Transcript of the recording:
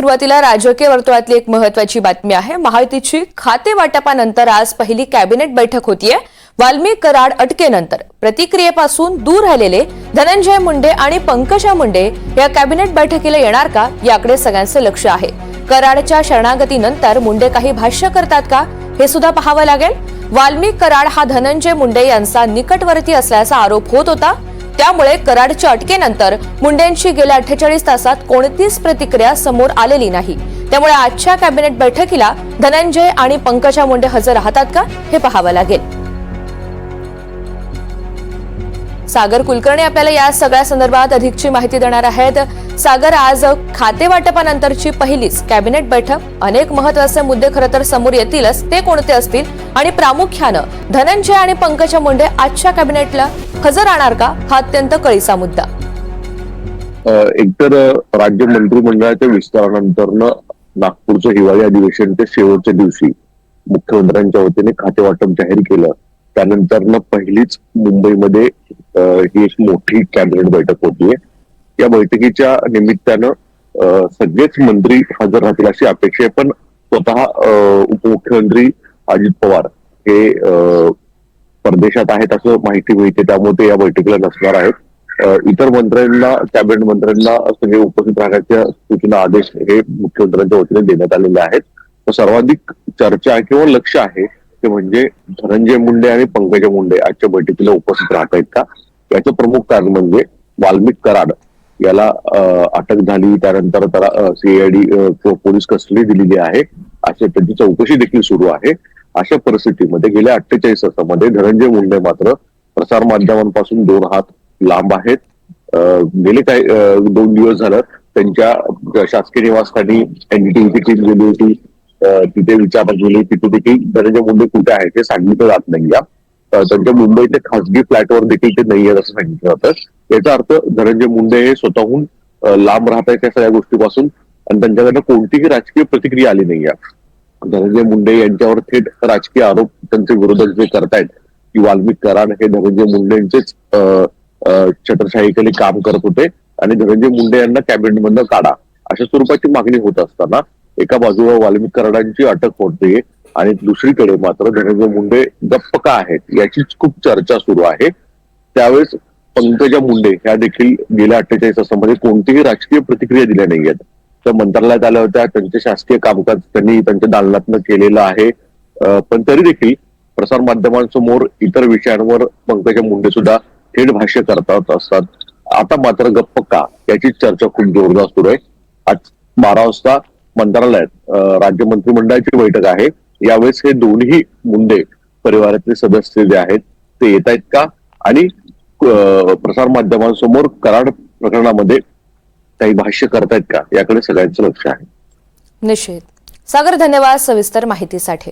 सुरुवातीला राजकीय वर्तुळातली एक महत्वाची बातमी आहे. महायुतीची खाते वाटपानंतर आज पहिली कॅबिनेट बैठक होतीये. वाल्मिक कराड अटकेनंतर प्रतिक्रियेपासून दूर राहिलेले धनंजय मुंडे आणि पंकजा मुंडे या कॅबिनेट बैठकीला येणार का? याकडे सगळ्यांचं लक्ष आहे. कराडच्या शरणागतीनंतर मुंडे काही भाष्य करतात का? हे सुद्धा पाहावं लागेल. वाल्मिक कराड हा धनंजय मुंडे यांचा निकटवर्ती असल्याचा आरोप होत होता. त्यामुळे कराडच्या अटकेनंतर मुंडेंची गेल्या अठ्ठेचाळीस तासात कोणतीच प्रतिक्रिया समोर आलेली नाही. त्यामुळे आजच्या कॅबिनेट बैठकीला धनंजय आणि पंकजा मुंडे हजर राहतात का हे पाहावं लागेल. सागर कुलकर्णी आपल्याला या सगळ्या संदर्भात अधिकची माहिती देणार आहेत. सागर आज खाते वाटपानंतरची पहिलीच कॅबिनेट बैठक. अनेक महत्त्वाचे मुद्दे खरं तर समोर येतीलच. ते कोणते असतील? आणि प्रामुख्यानं धनंजय आणि पंकजा मुंडे आजच्या कॅबिनेटला हजर राहणार का? हा अत्यंत कळीचा मुद्दा. एकतर राज्य मंत्रिमंडळाच्या विस्तारानंतरनं नागपूरचं हिवाळी अधिवेशन ते शेवटच्या दिवशी मुख्यमंत्र्यांच्या वतीने खाते वाटप जाहीर केलं. त्यानंतर पहिलीच मुंबईमध्ये ही एक मोठी कॅबिनेट बैठक होतीये या बैठकीच्या निमित्तानं सगळेच मंत्री हजर राहतील अशी अपेक्षा आहे. पण स्वतः उपमुख्यमंत्री अजित पवार हे अ, परदेशात आहेत असं माहिती मिळते. त्यामुळे ते या बैठकीला नसणार आहेत. इतर मंत्र्यांना कॅबिनेट मंत्र्यांना सगळे उपस्थित राहण्याच्या सूचना आदेश हे मुख्यमंत्र्यांच्या वतीने देण्यात आलेले आहेत. तर सर्वाधिक चर्चा किंवा लक्ष आहे ते म्हणजे धनंजय मुंडे आणि पंकजा मुंडे आजच्या बैठकीला उपस्थित राहत आहेत का? याचं प्रमुख कारण म्हणजे वाल्मिक कराड. याला अटक झाली त्यानंतर त्याला सीआयडी पोलीस कस्टडी दिलेली आहे. अशी त्याची चौकशी देखील सुरू आहे. अशा परिस्थितीमध्ये गेल्या अठ्ठेचाळीस तासामध्ये धनंजय मुंडे मात्र प्रसार माध्यमांपासून दोन हात लांब आहेत. गेले काही दोन दिवस झालं त्यांच्या शासकीय निवासस्थानी एनडीटीव्हीची टीम गेली होती. तिथे विचारणा केली तिथे देखील धनंजय मुंडे कुठे आहे ते सांगितलं जात नाही या. त्यांच्या मुंबईच्या खासगी फ्लॅटवर देखील ते नाही आहेत असं सांगितलं जातं. याचा अर्थ धनंजय मुंडे हे स्वतःहून लांब राहत आहेत त्या सगळ्या गोष्टीपासून आणि त्यांच्याकडनं कोणतीही राजकीय प्रतिक्रिया आली नाही धनंजय मुंडे यांच्यावर थेट राजकीय आरोप त्यांचे विरोधक जे करतायत की वाल्मिक कराड हे धनंजय मुंडेंचेच अं, काम करत होते आणि धनंजय मुंडे यांना कॅबिनेटमधनं काढा अशा स्वरूपाची मागणी होत असताना एका बाजूला वाल्मिक कराडांची अटक होते आणि दुसरीकडे मात्र धनंजय मुंडे गप्प का आहेत याचीच खूप चर्चा सुरू आहे. त्यावेळेस पंकजा मुंडे ह्या देखील गेल्या अठ्ठेचाळीस तासामध्ये कोणतीही राजकीय प्रतिक्रिया दिल्या नाहीयेत त्या मंत्रालयात आल्या होत्या त्यांचे शासकीय कामकाज त्यांनी त्यांच्या दालनातनं केलेलं आहे. पण तरी देखील प्रसार माध्यमांसमोर इतर विषयांवर पंकजा मुंडे सुद्धा थेट भाष्य करतात असतात. आता मात्र गप्प का याची चर्चा खूप जोरदार सुरू आहे. आज बारा वाजता मंत्रालयात राज्य मंत्रिमंडळाची बैठक आहे. यावेळेस हे दोन्ही मुंडे परिवारातले सदस्य जे आहेत ते येत आहेत का? आणि प्रसार माध्यमांसमोर कराड प्रकरणामध्ये काही भाष्य करतायत का? याकडे सगळ्यांचं लक्ष आहे. निश्चित. सागर धन्यवाद सविस्तर माहितीसाठी.